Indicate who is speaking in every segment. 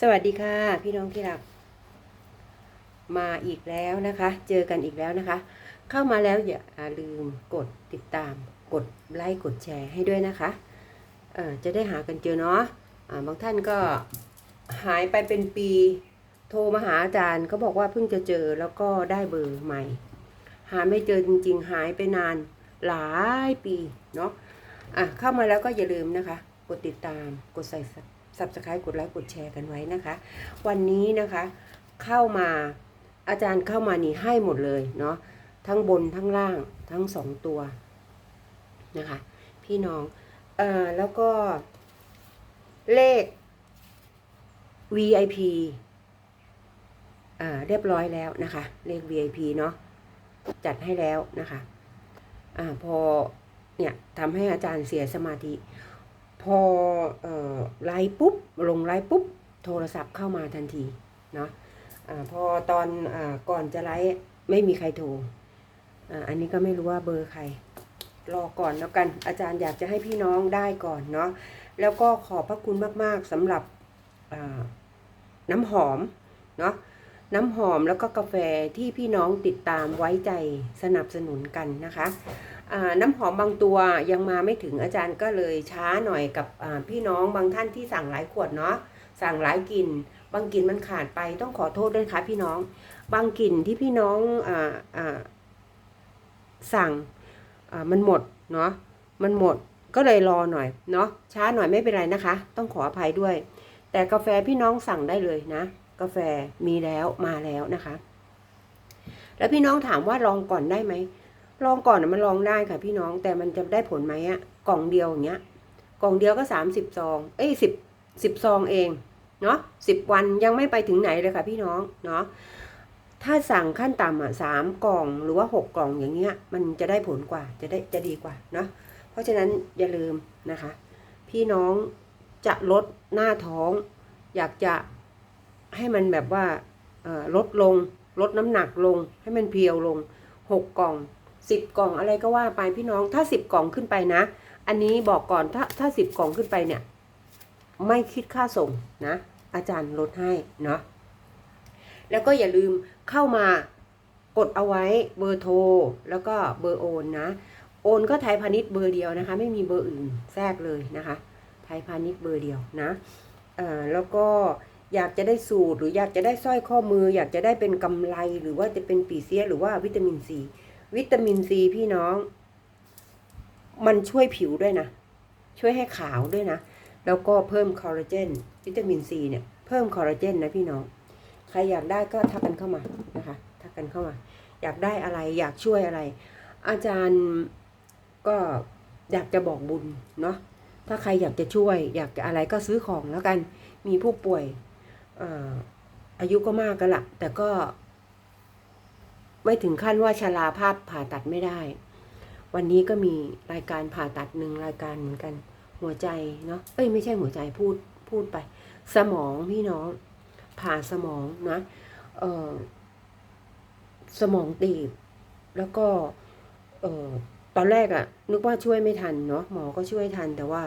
Speaker 1: สวัสดีค่ะ พี่น้องที่รัก มาอีกแล้วนะคะ เจอกันอีกแล้วนะคะ เข้ามาแล้วอย่าลืมกดติดตาม กดไลค์กดแชร์ให้ด้วยนะคะเออจะได้หากันเจอเนาะอ่าบางท่านก็หายไปเป็นปี โทรมาหาอาจารย์ก็บอกว่าเพิ่งจะเจอแล้วก็ได้เบอร์ใหม่ หาไม่เจอจริง ๆ หายไปนานหลายปีเนาะอะเข้ามาแล้วก็อย่าลืมนะคะ กดติดตามกดใส่ subscribe กดไลค์กดแชร์กันไว้นะคะ วันนี้นะคะเข้ามาอาจารย์เข้ามานี่ให้หมดเลยเนาะทั้งบนทั้งล่างทั้งสองตัวนะคะ พี่น้องเอ่อแล้วก็เลข VIP อ่าเรียบร้อยแล้วนะคะ เลข VIP เนาะจัดให้แล้วนะคะอ่าพอเนี่ยทำให้อาจารย์เสียสมาธิ พอไลฟ์ปุ๊บ ลงไลฟ์ปุ๊บ โทรศัพท์เข้ามาทันทีเนาะอพอตอนอก่อนจะไลฟ์ไม่มีใครโทรออันนี้ก็ไม่รู้ว่าเบอร์ใคร รอก่อนแล้วกัน อาจารย์อยากจะให้พี่น้องได้ก่อนเนาะแล้วก็ขอบพระคุณมากๆสำหรับน้ำหอมเนาะน้ำหอมแล้วก็กาแฟที่พี่น้องติดตามไว้ใจสนับสนุนกันนะคะ น้ำหอมบางตัวยังมาไม่ถึงอาจารย์ก็เลยช้าหน่อยกับพี่น้องบางท่านที่สั่งหลายขวดเนาะสั่งหลายกลิ่นบางกลิ่นมันขาดไปต้องขอโทษด้วยนะคะพี่น้อง บางกลิ่นที่พี่น้องออสั่งมันหมดเนาะมันหมดก็เลยรอหน่อยเนาะช้าหน่อยไม่เป็นไรนะคะ ต้องขออภัยด้วย แต่กาแฟพี่น้องสั่งได้เลยนะ กาแฟมีแล้วมาแล้วนะคะ แล้วพี่น้องถามว่าลองก่อนได้ไหม ลองก่อนมันลองได้ค่ะพี่น้องแต่มันจะได้ผลไหมอะกล่องเดียวอย่างเงี้ย กล่องเดียวก็สามสิบซอง เอ้ยสิบสิบซองเอง เนาะสิบวันยังไม่ไปถึงไหนเลยค่ะพี่น้องเนาะถ้าสั่งขั้นต่ำอะสามกล่องหรือว่าหกกล่องอย่างเงี้ย มันจะได้ผลกว่าจะได้จะดีกว่าเนาะเพราะฉะนั้นอย่าลืมนะคะ พี่น้องจะลดหน้าท้อง อยากจะให้มันแบบว่าลดลง ลดน้ำหนักลง ให้มันเพียวลงหกกล่อง สิบกล่องอะไรก็ว่าไปพี่น้องถ้าสิบกล่องขึ้นไปนะ อันนี้บอกก่อนถ้าถ้าสิบกล่องขึ้นไปเนี่ย ไม่คิดค่าส่งนะ อาจารย์ลดให้เนาะแล้วก็อย่าลืมเข้ามากดเอาไว้เบอร์โทร แล้วก็เบอร์โอนนะ โอนก็ไทยพาณิชย์เบอร์เดียวนะคะ ไม่มีเบอร์อื่นแทรกเลยนะคะ ไทยพาณิชย์เบอร์เดียวนะเอ่อแล้วก็อยากจะได้สูตรหรืออยากจะได้สร้อยข้อมือ อยากจะได้เป็นกำไรหรือว่าจะเป็นปีเสียหรือว่าวิตามินซี วิตามินซีพี่น้อง มันช่วยผิวด้วยนะ ช่วยให้ขาวด้วยนะ แล้วก็เพิ่มคอลลาเจน วิตามินซีเนี่ย เพิ่มคอลลาเจนนะพี่น้อง ใครอยากได้ก็ทักกันเข้ามานะคะ ทักกันเข้ามา อยากได้อะไร อยากช่วยอะไร อาจารย์ก็อยากจะบอกบุญเนาะ ถ้าใครอยากจะช่วย อยากจะอะไรก็ซื้อของแล้วกัน มีผู้ป่วยอ่ออายุก็มากกันละแต่ก็ ไม่ถึงขั้นว่าชราภาพผ่าตัดไม่ได้ วันนี้ก็มีรายการผ่าตัดหนึ่งรายการเหมือนกัน หัวใจเนาะเอ้ยไม่ใช่หัวใจพูดพูดไป สมองพี่น้องผ่าสมองนะเออสมองตีบ แล้วก็เออตอนแรกอะนึกว่าช่วยไม่ทันเนาะหมอก็ช่วยทันแต่ว่า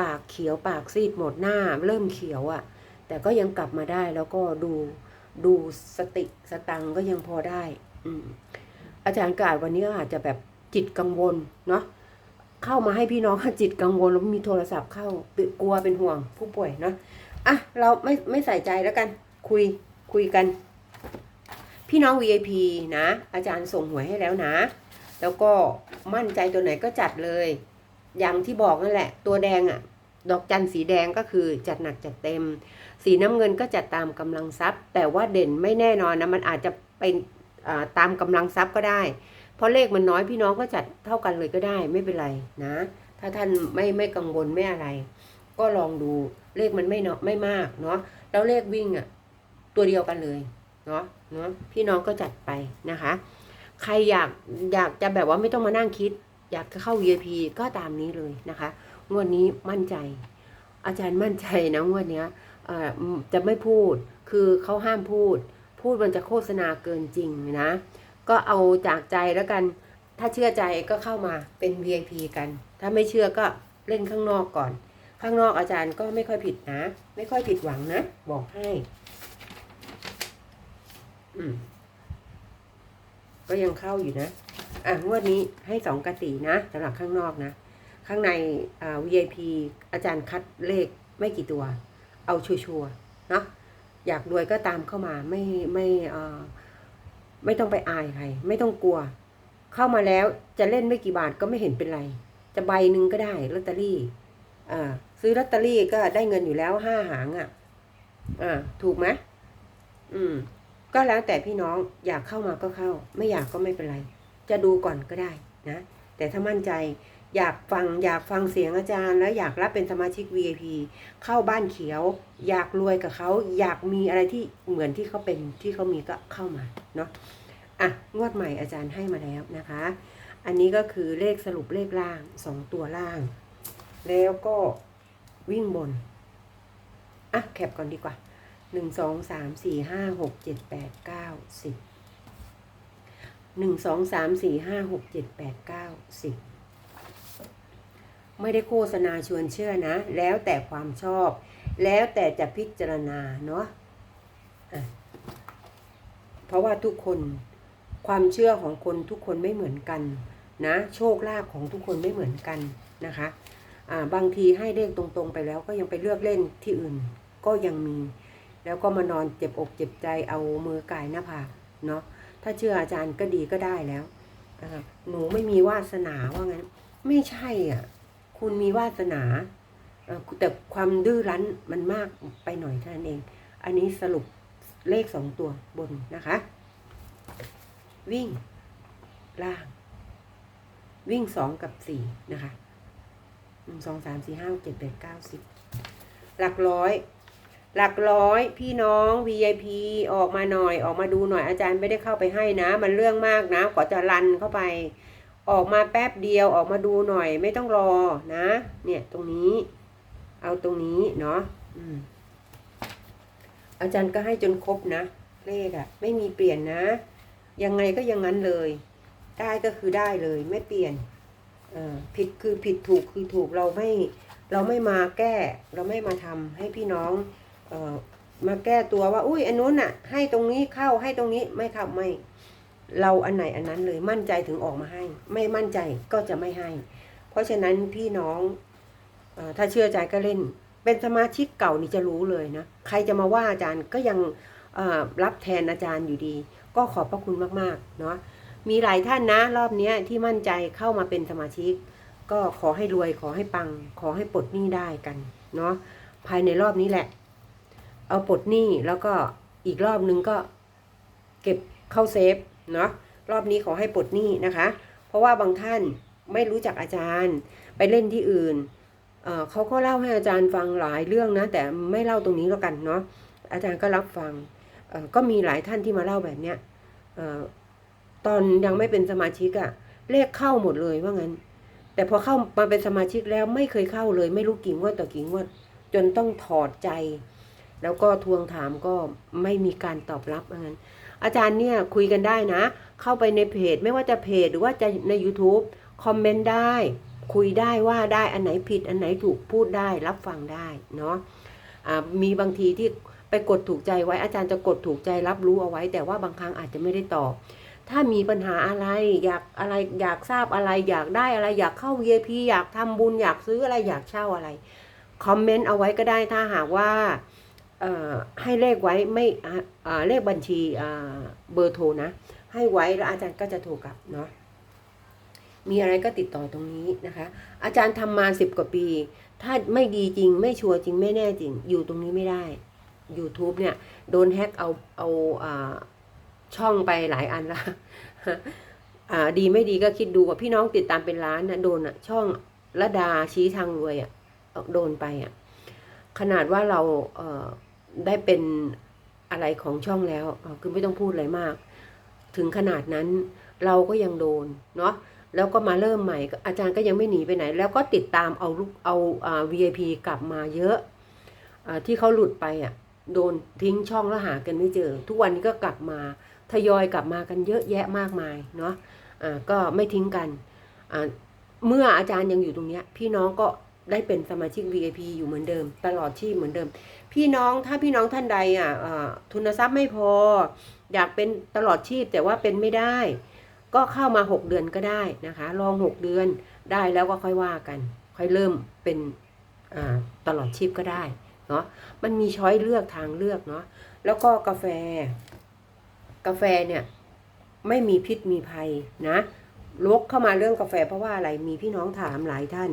Speaker 1: ปากเขียวปากซีดหมดหน้า เริ่มเขียวอะแต่ก็ยังกลับมาได้แล้วก็ดูดูสติสตังก็ยังพอได้ อาจารย์กาดวันนี้อาจจะแบบจิตกังวลเนาะเข้ามาให้พี่น้องจิตกังวลแล้วมีโทรศัพท์เข้ากลัวเป็นห่วงผู้ป่วยเนาะอะเราไม่ไม่ใส่ใจแล้วกัน คุยคุยกัน พี่น้อง VIP นะ อาจารย์ส่งหวยให้แล้วนะ แล้วก็มั่นใจตัวไหนก็จัดเลย อย่างที่บอกนั่นแหละ ตัวแดงอะ่ะดอกจันสีแดงก็คือจัดหนักจัดเต็ม สีน้ำเงินก็จัดตามกำลังทรัพย์ แต่ว่าเด่นไม่แน่นอนนะมันอาจจะเป็น ตามกำลังทรัพย์ก็ได้ เพราะเลขมันน้อยพี่น้องก็จัดเท่ากันเลยก็ได้ไม่เป็นไรนะ ถ้าท่านไม่ไม่กังวลไม่อะไร ก็ลองดูเลขมันไม่เนาะไม่มากเนาะแล้วเลขวิ่งอะ่ะตัวเดียวกันเลยเนาะเนาะพี่น้องก็จัดไปนะคะ ใครอยากอยากจะแบบว่าไม่ต้องมานั่งคิด อยากจะเข้า VIP ก็ตามนี้เลยนะคะงวดนี้มั่นใจ อาจารย์มั่นใจนะงวดเนี้ยจะไม่พูดคือเขาห้ามพูด พูดมันจะโฆษณาเกินจริงนะ ก็เอาจากใจแล้วกัน ถ้าเชื่อใจก็เข้ามาเป็น VIP กัน ถ้าไม่เชื่อก็เล่นข้างนอกก่อน ข้างนอกอาจารย์ก็ไม่ค่อยผิดนะ ไม่ค่อยผิดหวังนะ บอกให้อืมก็ยังเข้าอยู่นะ อะงวดนี้ให้สองกตินะสำหรับข้างนอกนะ ข้างในอ่า VIP อาจารย์คัดเลขไม่กี่ตัว เอาชัวร์ๆเนาะ อยากรวยก็ตามเข้ามาไม่ไม่ไม่ต้องไปอายใครไม่ต้องกลัว เข้ามาแล้วจะเล่นไม่กี่บาทก็ไม่เห็นเป็นไร จะใบหนึ่งก็ได้ลอตเตอรี่ซื้อลอตเตอรี่ก็ได้เงินอยู่แล้วห้าหางอะ่ะอ่าถูกไหมอืม ก็แล้วแต่พี่น้องอยากเข้ามาก็เข้า ไม่อยากก็ไม่เป็นไร จะดูก่อนก็ได้นะแต่ถ้ามั่นใจ อยากฟังอยากฟังเสียงอาจารย์ แล้วอยากรับเป็นสมาชิก VIP เข้าบ้านเขียว อยากรวยกับเขาอยากมีอะไรที่เหมือนที่เขาเป็นที่เขามีก็เข้ามาเนาะอะงวดใหม่อาจารย์ให้มาแล้วนะคะ อันนี้ก็คือเลขสรุปเลขล่างสองตัวล่าง แล้วก็วิ่งบนอะแคปก่อนดีกว่าหนึ่งสองสามสี่ห้าหกเจ็ดแปดเก้าสิบหนึ่งสองสามสี่ห้าหกเจ็ดแปดเก้าสิบ ไม่ได้โฆษณาชวนเชื่อนะ แล้วแต่ความชอบ แล้วแต่จะพิจารณาเนาะะเพราะว่าทุกคนความเชื่อของคนทุกคนไม่เหมือนกันนะ โชคลาภของทุกคนไม่เหมือนกันนะคะบางทีให้เลขตรงๆไปแล้วก็ยังไปเลือกเล่นที่อื่นก็ยังมี แล้วก็มานอนเจ็บอกเจ็บใจเอามือกายหน้าผากเนาะถ้าเชื่ออาจารย์ก็ดีก็ได้แล้วหนูไม่มีวาสนาว่างั้น ไม่ใช่อะ คุณมีวาสนาแต่ความดื้อรั้นมันมากไปหน่อยเท่านั้นเอง อันนี้สรุปเลขสองตัวบนนะคะ วิ่ง ล่าง วิ่งสองกับสี่นะคะหนึ่งสองสามสี่ห้าเจ็ดแปดเก้าสิบหลักร้อย หลักร้อยพี่น้อง VIP ออกมาหน่อยออกมาดูหน่อยอาจารย์ไม่ได้เข้าไปให้นะ มันเรื่องมากนะกว่าจะรันเข้าไป ออกมาแป๊บเดียวออกมาดูหน่อยไม่ต้องรอนะ เนี่ยตรงนี้ เอาตรงนี้เนาะอือาจารย์ก็ให้จนครบนะเลขอะไม่มีเปลี่ยนนะ ยังไงก็ยังงั้นเลย ได้ก็คือได้เลยไม่เปลี่ยนออผิดคือผิดถูกคือถูกเราไม่เราไม่มาแก้ เราไม่มาทำให้พี่น้องออมาแก้ตัวว่า อุ้ยอันนู้นน่ะให้ตรงนี้เข้าให้ตรงนี้ไม่เข้าไม่ เราอันไหนอันนั้นเลยมั่นใจถึงออกมาให้ ไม่มั่นใจก็จะไม่ให้ เพราะฉะนั้นพี่น้องอถ้าเชื่อใจก็เล่น เป็นสมาชิกเก่านี่จะรู้เลยนะ ใครจะมาว่าอาจารย์ก็ยังรับแทนอาจารย์อยู่ดี ก็ขอบพระคุณมากๆเนาะมีหลายท่านนะรอบนี้ที่มั่นใจเข้ามาเป็นสมาชิก ก็ขอให้รวยขอให้ปัง ขอให้ปลดหนี้ได้กันเนาะภายในรอบนี้แหละ เอาปลดหนี้แล้วก็อีกรอบนึงก็เก็บเข้าเซฟ เนาะรอบนี้ขอให้ปลดหนี้นะคะ เพราะว่าบางท่านไม่รู้จักอาจารย์ ไปเล่นที่อื่นเเขาก็เล่าให้อาจารย์ฟังหลายเรื่องนะ แต่ไม่เล่าตรงนี้แล้วกันเนาะอาจารย์ก็รับฟังก็มีหลายท่านที่มาเล่าแบบเนี้ยตอนยังไม่เป็นสมาชิกอะเลขเข้าหมดเลยว่างั้น แต่พอเข้ามาเป็นสมาชิกแล้วไม่เคยเข้าเลย ไม่รู้กี่งวดต่อกี่งวดจนต้องถอดใจ แล้วก็ทวงถามก็ไม่มีการตอบรับว่างั้น อาจารย์เนี่ยคุยกันได้นะ เข้าไปในเพจไม่ว่าจะเพจหรือว่าจะใน YouTube คอมเมนต์ได้ คุยได้ว่าได้อันไหนผิดอันไหนถูกพูดได้รับฟังได้เนาะอ่ามีบางทีที่ไปกดถูกใจไว้อาจารย์จะกดถูกใจรับรู้เอาไว้ แต่ว่าบางครั้งอาจจะไม่ได้ตอบ ถ้ามีปัญหาอะไรอยากอะไรอยากทราบอะไรอยากได้อะไรอยากเข้า VIP อยากทำบุญอยากซื้ออะไรอยากเช่าอะไรคอมเมนต์เอาไว้ก็ได้ถ้าหากว่า ให้เลขไว้ไม่เลขบัญชีเบอร์โทรนะ ให้ไว้แล้วอาจารย์ก็จะโทรกลับเนาะมีอะไรก็ติดต่อตรงนี้นะคะ อาจารย์ทำมาสิบกว่าปี ถ้าไม่ดีจริง ไม่ชัวร์จริงไม่แน่จริง อยู่ตรงนี้ไม่ได้ YouTube เนี่ย โดนแฮ็กเอาเอาอ่าช่องไปหลายอันละดีไม่ดีก็คิดดูว่าพี่น้องติดตามเป็นล้านนะโดนอะช่องระดาชี้ทางรวยอะโดนไปอะขนาดว่าเราเอ่อ ได้เป็นอะไรของช่องแล้วคือไม่ต้องพูดอะไรมาก ถึงขนาดนั้นเราก็ยังโดนเนาะแล้วก็มาเริ่มใหม่อาจารย์ก็ยังไม่หนีไปไหน แล้วก็ติดตามเอาลูกเอาอ่า VIP กลับมาเยอะอาที่เขาหลุดไปอะโดนทิ้งช่องแล้วหากันไม่เจอ ทุกวันนี้ก็กลับมาทยอยกลับมากันเยอะแยะมากมายเนาะอ่าก็ไม่ทิ้งกันอ่าเมื่ออาจารย์ยังอยู่ตรงเนี้ยพี่น้องก็ ได้เป็นสมาชิก VIP อยู่เหมือนเดิม ตลอดชีพเหมือนเดิม พี่น้องถ้าพี่น้องท่านใดอะทุนทรัพย์ไม่พอ อยากเป็นตลอดชีพแต่ว่าเป็นไม่ได้ ก็เข้ามา 6 เดือนก็ได้นะคะ ลอง 6 เดือนได้แล้วก็ค่อยว่ากัน ค่อยเริ่มเป็นตลอดชีพก็ได้เนาะมันมีช้อยเลือกทางเลือกเนาะแล้วก็กาแฟ กาแฟเนี่ยไม่มีพิษมีภัยนะลกเข้ามาเรื่องกาแฟเพราะว่าอะไรมีพี่น้องถามหลายท่าน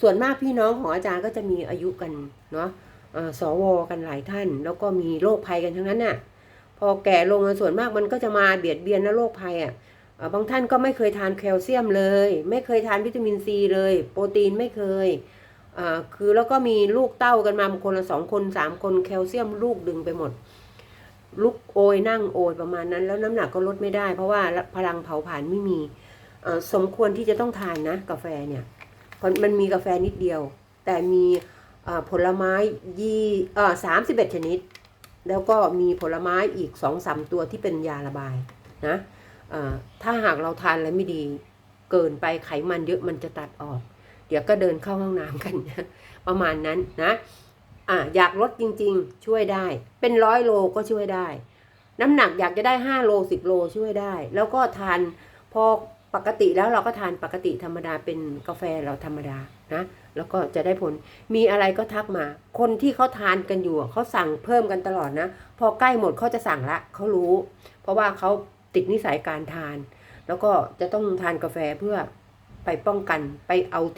Speaker 1: ส่วนมากพี่น้องของอาจารย์ก็จะมีอายุกันเนาะเอ่อสวกันหลายท่าน แล้วก็มีโรคภัยกันทั้งนั้นน่ะ พอแก่ลงส่วนมากมันก็จะมาเบียดเบียนนะโรคภัยอะบางท่านก็ไม่เคยทานแคลเซียมเลย ไม่เคยทานวิตามินซีเลย โปรตีนไม่เคยคือแล้วก็มีลูกเต้ากันมาบางคนละสองคนสามคนแคลเซียมลูกดึงไปหมด ลุกโอยนั่งโอยประมาณนั้น แล้วน้ำหนักก็ลดไม่ได้ เพราะว่าพลังเผาผลาญไม่มีสมควรที่จะต้องทานนะกาแฟเนี่ย มันมีกาแฟนิดเดียว แต่มีผลไม้ยี่สามสิบเอ็ดชนิด แล้วก็มีผลไม้อีกสองสามตัวที่เป็นยาระบายนะถ้าหากเราทานแล้วไม่ดีเกินไปไขมันเยอะมันจะตัดออก เดี๋ยวก็เดินเข้าห้องน้ำกันประมาณนั้นนะอะอยากลดจริงๆ ช่วยได้ เป็นร้อยโลก็ช่วยได้ น้ำหนักอยากจะได้ห้าโลสิบโลช่วยได้ แล้วก็ทานพอ ปกติแล้วเราก็ทานปกติธรรมดาเป็นกาแฟเราธรรมดานะแล้วก็จะได้ผลมีอะไรก็ทักมา คนที่เขาทานกันอยู่เขาสั่งเพิ่มกันตลอดนะ พอใกล้หมดเขาจะสั่งละเขารู้ เพราะว่าเขาติดนิสัยการทาน แล้วก็จะต้องทานกาแฟเพื่อไปป้องกันไปเอา